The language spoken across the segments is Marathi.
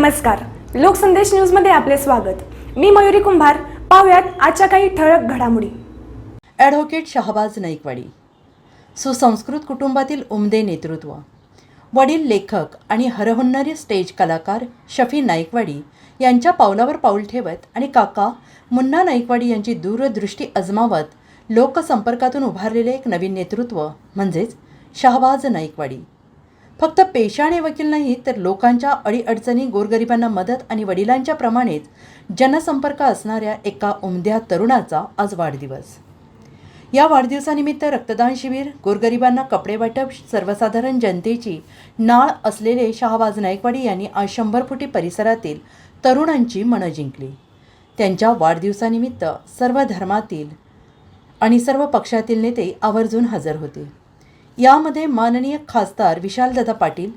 नमस्कार. लोकसंदेश न्यूजमध्ये आपले स्वागत. मी मयुरी कुंभार. पाहुयात आजच्या काही ठळक घडामोडी. ॲडव्होकेट शहाबाज नाईकवाडी. सुसंस्कृत कुटुंबातील उमदे नेतृत्व. वडील लेखक आणि हरहुन्नरी स्टेज कलाकार शफी नाईकवाडी यांच्या पावलावर पाऊल ठेवत आणि काका मुन्ना नाईकवाडी यांची दूरदृष्टी अजमावत लोकसंपर्कातून उभारलेले एक नवीन नेतृत्व म्हणजेच शहाबाज नाईकवाडी. फक्त पेशाने वकील नाही तर लोकांच्या अडीअडचणी गोरगरिबांना मदत आणि वडिलांच्या प्रमाणेच जनसंपर्क असणाऱ्या एका उमद्या तरुणाचा आज वाढदिवस. या वाढदिवसानिमित्त रक्तदान शिबिर गोरगरिबांना कपडे वाटप सर्वसाधारण जनतेची नाळ असलेले शहाबाज नाईकवाडी यांनी आज शंभर फुटी परिसरातील तरुणांची मनं जिंकली. त्यांच्या वाढदिवसानिमित्त सर्व धर्मातील आणि सर्व पक्षातील नेते आवर्जून हजर होते. यामध्ये माननीय खासदार विशालदादा पाटील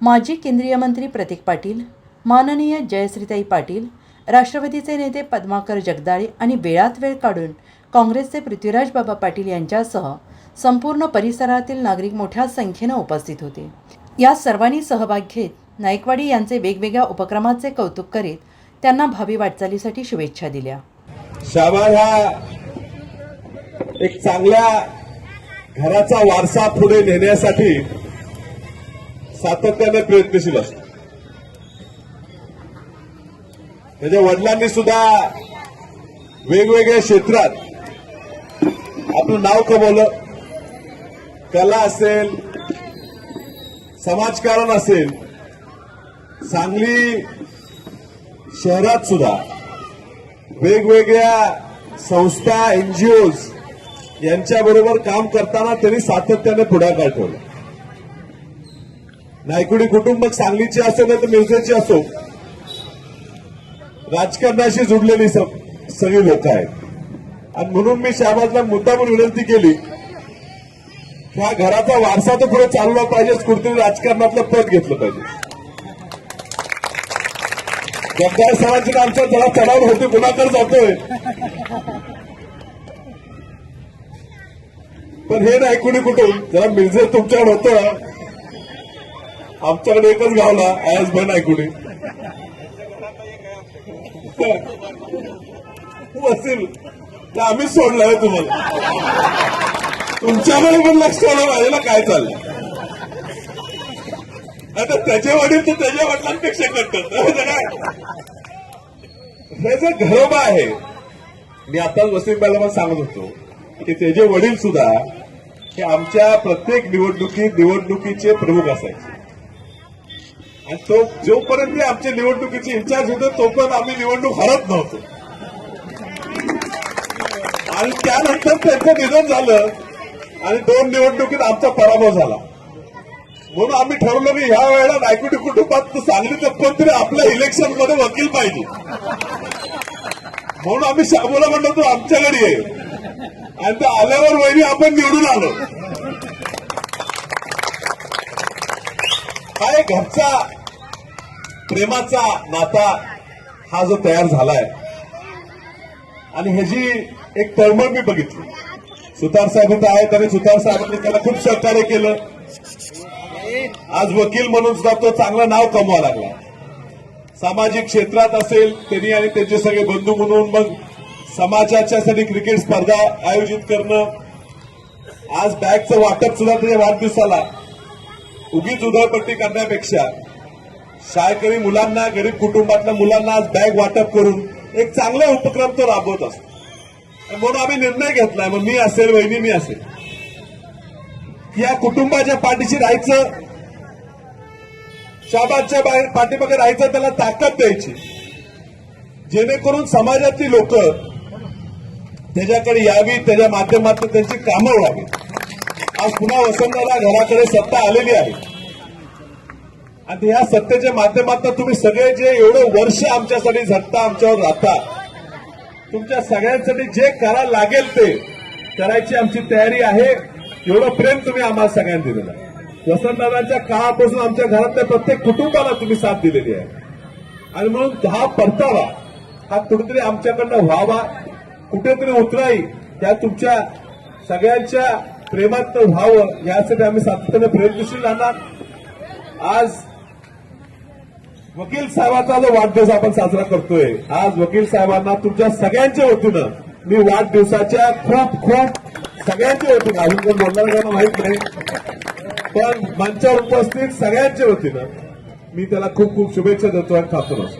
माजी केंद्रीय मंत्री प्रतीक पाटील माननीय जयश्रीताई पाटील राष्ट्रवादीचे नेते पद्माकर जगदाळे आणि वेळात वेळ काढून काँग्रेसचे पृथ्वीराज बाबा पाटील यांच्यासह संपूर्ण परिसरातील नागरिक मोठ्या संख्येनं उपस्थित होते. या सर्वांनी सहभाग घेत नायकवाडी यांचे वेगवेगळ्या उपक्रमाचे कौतुक करीत त्यांना भावी वाटचालीसाठी शुभेच्छा दिल्या. एक चांगल्या घराचा वारसा पुढे नेण्यासाठी सातत्याने प्रयत्नशील असतो. त्याच्या वडिलांनी सुद्धा वेगवेगळ्या क्षेत्रात आपलं नाव कमवलं. कला असेल समाजकारण असेल सांगली शहरात सुद्धा वेगवेगळ्या संस्था एनजीओज यांच्याबरोबर काम करताना त्यांनी सातत्याने पुढाकार ठेवला. नायकुडी कुटुंब सांगलीची असो नाही तर मिरजेची असो राजकारणाशी जुडलेली सगळी लोक आहेत. आणि म्हणून मी शहबाजला मुद्दामून विनंती केली ह्या घराचा वारसा तर पुढे चालवला पाहिजे कुठेतरी राजकारणातलं पद घेतलं पाहिजे. गद्दार सरांची आमच्या जरा चढाव होती गुणाकार जातोय. पण हे नाही कुणी कुठून. जरा मिरजे तुमच्याकडे होतं. आमच्याकडे एकच गावला आयस बन आहे कुणी. वसील तर आम्हीच सोडलंय तुम्हाला. तुमच्याकडे पण लक्ष ठेवलं पाहिजे ना काय चाललं आता त्याचे वडील तर त्याच्या वडिलांपेक्षा करतात हे जे घरोबा आहे मी आताच वसीमबाईला पण सांगत होतो की त्याचे वडील सुद्धा हे आमच्या प्रत्येक निवडणुकीत निवडणुकीचे प्रमुख असायचे. आणि तो जोपर्यंत ते आमच्या निवडणुकीचे इन्चार्ज होते तोपर्यंत आम्ही निवडणूक हरत नव्हतो. आणि त्यानंतर त्यांचं निधन झालं आणि दोन निवडणुकीत आमचा पराभव झाला. म्हणून आम्ही ठरवलं की ह्या वेळेला नायकुटी कुटुंबात सांगली पण तरी आपल्या इलेक्शनमध्ये वकील पाहिजे. म्हणून आम्ही शाबूला म्हणलो तू आमच्याकडे ये आणि त्या आल्यावर वहिनी आपण निवडून आलो हा एक घरचा प्रेमाचा नाता हा जो तयार झालाय. आणि ह्याची एक तळमळ मी बघितली. सुतार साहेब इथं आहेत आणि सुतार साहेबांनी त्याला खूप सहकार्य केलं. आज वकील म्हणून सुद्धा तो चांगलं नाव कमवा लागला. सामाजिक क्षेत्रात असेल त्यांनी आणि त्यांचे सगळे बंधू म्हणून मग समाजाच्यासाठी क्रिकेट स्पर्धा आयोजित करणं आज बॅगचं वाटप सुद्धा त्याच्या वाढदिवसाला. उगीच उधळपट्टी करण्यापेक्षा शाळकरी मुलांना गरीब कुटुंबातल्या मुलांना आज बॅग वाटप करून एक चांगला उपक्रम तो राबवत असतो. म्हणून आम्ही निर्णय घेतलाय मग मी असेल वहिनी मी असेल. या कुटुंबाच्या पाठीशी राहायचं शाबादच्या बाहेर पाठीमागे राहायचं त्याला ताकद द्यायची. जेणेकरून समाजातली लोक त्याच्याकडे यावी त्याच्या माध्यमातून त्यांची कामं व्हावी. आज पुन्हा वसंतला घराकडे सत्ता आलेली आहे. आणि ह्या सत्तेच्या माध्यमातून तुम्ही सगळे जे एवढं वर्ष आमच्यासाठी झटता आमच्यावर राहता तुमच्या सगळ्यांसाठी जे करायला लागेल ते करायची आमची तयारी आहे. एवढं प्रेम तुम्ही आम्हाला सगळ्यांनी दिलेलं आहे. वसंतदादांच्या काळापासून आमच्या घरातल्या प्रत्येक कुटुंबाला तुम्ही साथ दिलेली आहे. आणि म्हणून हा परतावा हा कुठेतरी आमच्याकडनं व्हावा. कुठेतरी उतराई त्या तुमच्या सगळ्यांच्या प्रेमात व्हावं यासाठी आम्ही सातत्याने प्रयत्नशील राहणार. आज वकील साहेबांचा जो वाढदिवस आपण साजरा करतोय आज वकील साहेबांना तुमच्या सगळ्यांच्या वतीनं मी वाढदिवसाच्या खूप खूप सगळ्यांच्या वतीनं अजून कोण बोलणार माहीत नाही पण मंचावर उपस्थित सगळ्यांच्या वतीनं मी त्याला खूप खूप शुभेच्छा देतो आणि थांबतो.